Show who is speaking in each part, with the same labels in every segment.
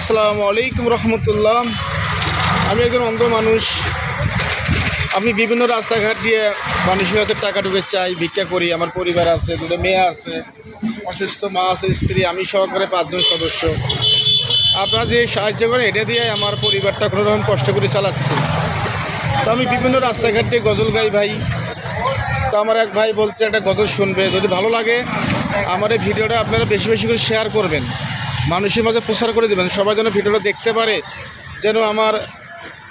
Speaker 1: আসসালামু আলাইকুম রহমতুল্লাহ। আমি একজন অন্ধ মানুষ। আমি বিভিন্ন রাস্তাঘাট দিয়ে মানুষের হাতে টাকা ঢুকে চাই, ভিক্ষা করি, আমার পরিবার আছে, দুটো মেয়ে আছে, অসুস্থ মা আছে, স্ত্রী, আমি সহকারে পাঁচজন সদস্য। আপনারা যে সাহায্য করেন, এটা দিয়ে আমার পরিবারটা কোনো রকম কষ্ট করে চালাচ্ছে। তো আমি বিভিন্ন রাস্তাঘাট দিয়ে গজল গাই ভাই। তো আমার এক ভাই বলছে, একটা গজল শুনবে, যদি ভালো লাগে, আমার এই ভিডিওটা আপনারা বেশি বেশি করে শেয়ার করবেন। মানুষের মাঝে প্রচার করে দেবেন সবাই যেন ভিডিওটা দেখতে পারে যেন আমার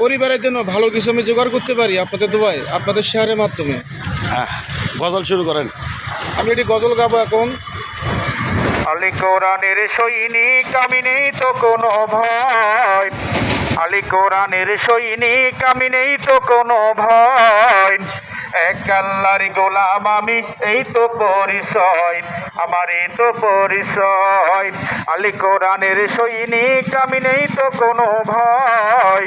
Speaker 1: পরিবারের জন্য ভালো কিছু আমি জোগাড় করতে পারি আপনাদের দুবাই আপনাদের শেয়ারের মাধ্যমে।
Speaker 2: হ্যাঁ গজল শুরু করেন।
Speaker 1: আমি এটি গজল গাবো এখন। আলী কোরআনের সৈনিক আমি নেই তো কোনো ভয়। আলী কোরআনের সৈনিক আমি নেই তো কোনো ভয়। এক গোলাম আমি, এই তো পরিচয়, আমার এই তো পরিচয়। আলী কোরআনের সৈনিক, আমি নেই তো কোনো ভয়।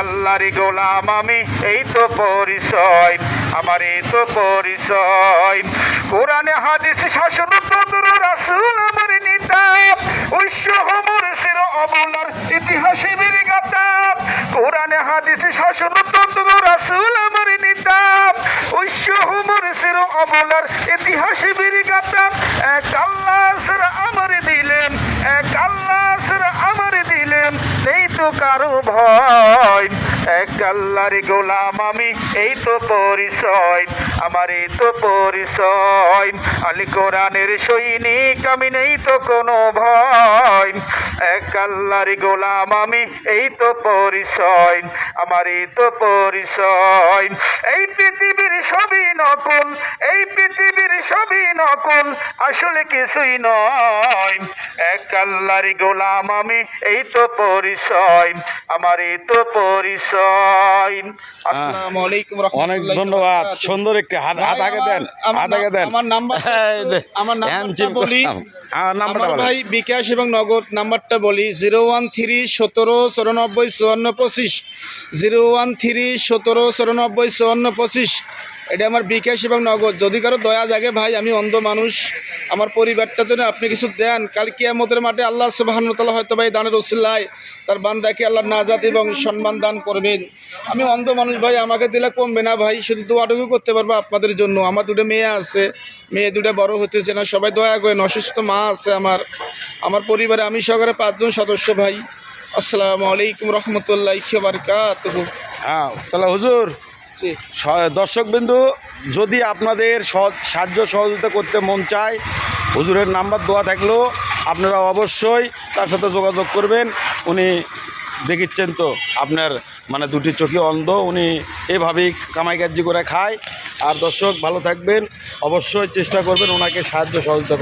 Speaker 1: আল্লাহর গোলাম, আমি এই তো পরিচয়, আমার এই তো পরিচয়। কোরআনে, হাদিস, শাসন তদুর রাসূল আমার নেতা ঐশ্য হমর সির অবলার ইতিহাসে গাতা কোরআনে, হাদিস, শাসন তদুর রাসূল আমার সির অবলার ইতিহাসে এক আল্লাহ আমার দিলেন, এক আল্লাহ আমার কারও ভয়। এক আল্লাহর গোলাম আমি, এই তো পরিচয়। আমার এই তো পরিচয়। আলী কোরআনের সৈনিক আমি, নেই তো কোনো ভয়। এক আল্লাহর গোলাম আমি, এই তো পরিচয়। আমার এই তো পরিচয়। এই পৃথিবীর সবই নকল এই পৃথিবীর সবই নকল আসলে কিছুই নয়। এক আল্লাহর গোলাম আমি এই তো পরিচয় আমার এই তো পরিচয়। আসসালামু আলাইকুম
Speaker 2: অনেক ধন্যবাদ সুন্দর একটি হাত হাত আগে দেন
Speaker 1: আমার
Speaker 2: হাত আগে দেন।
Speaker 1: আমার নাম্বার আমার নাম্বারটা বলি।
Speaker 2: নাম্বারটা
Speaker 1: ভাই বিকাশ এবং নগদ নাম্বারটা বলি জিরো ওয়ান থ্রি সতেরো চৌরানব্বই চুয়ান্ন পঁচিশ। জিরো ওয়ান থ্রি সতেরো চৌরানব্বই চুয়ান্ন পঁচিশ। এটা আমার বিকাশ এবং নগদ। যদি কারও দয়া জাগে ভাই, আমি অন্ধ মানুষ। আমার পরিবারটা জন্য আপনি কিছু দেন। কাল কিয়ামতের মাঠে আল্লাহ সুবাহানুতাল্লাহ হয়তো ভাই দানের উসিল্লায় তার বান্দাকে আল্লাহ নাজাত এবং সম্মান দান করবেন। আমি অন্ধ মানুষ ভাই, আমাকে দিলে কমবে না ভাই। শুধু দোয়াটুকু করতে পারব আপনাদের জন্য। আমার দুটো মেয়ে আছে। মেয়ে দুটো বড় হতেছে না। সবাই দয়া করেন, অসুস্থ মা আছে আমার। আমার পরিবারে আমি সহকারে পাঁচজন সদস্য ভাই। আসসালামু আলাইকুম রহমতুল্লাহ বারকাত
Speaker 2: হ্যাঁ তাহলে হুজুর দর্শক বিন্দু যদি আপনাদের সাহায্য সহযোগিতা করতে মন চায়, হুজুরের নাম্বার দেওয়া থাকলেও আপনারা অবশ্যই তার সাথে যোগাযোগ করবেন। উনি দেখিচ্ছেন তো, আপনার মানে দুটি চোখে অন্ধ, উনি এভাবেই কামাই কার্য করে খায়। আর দর্শক ভালো থাকবেন, অবশ্যই চেষ্টা করবেন ওনাকে সাহায্য সহযোগিতা।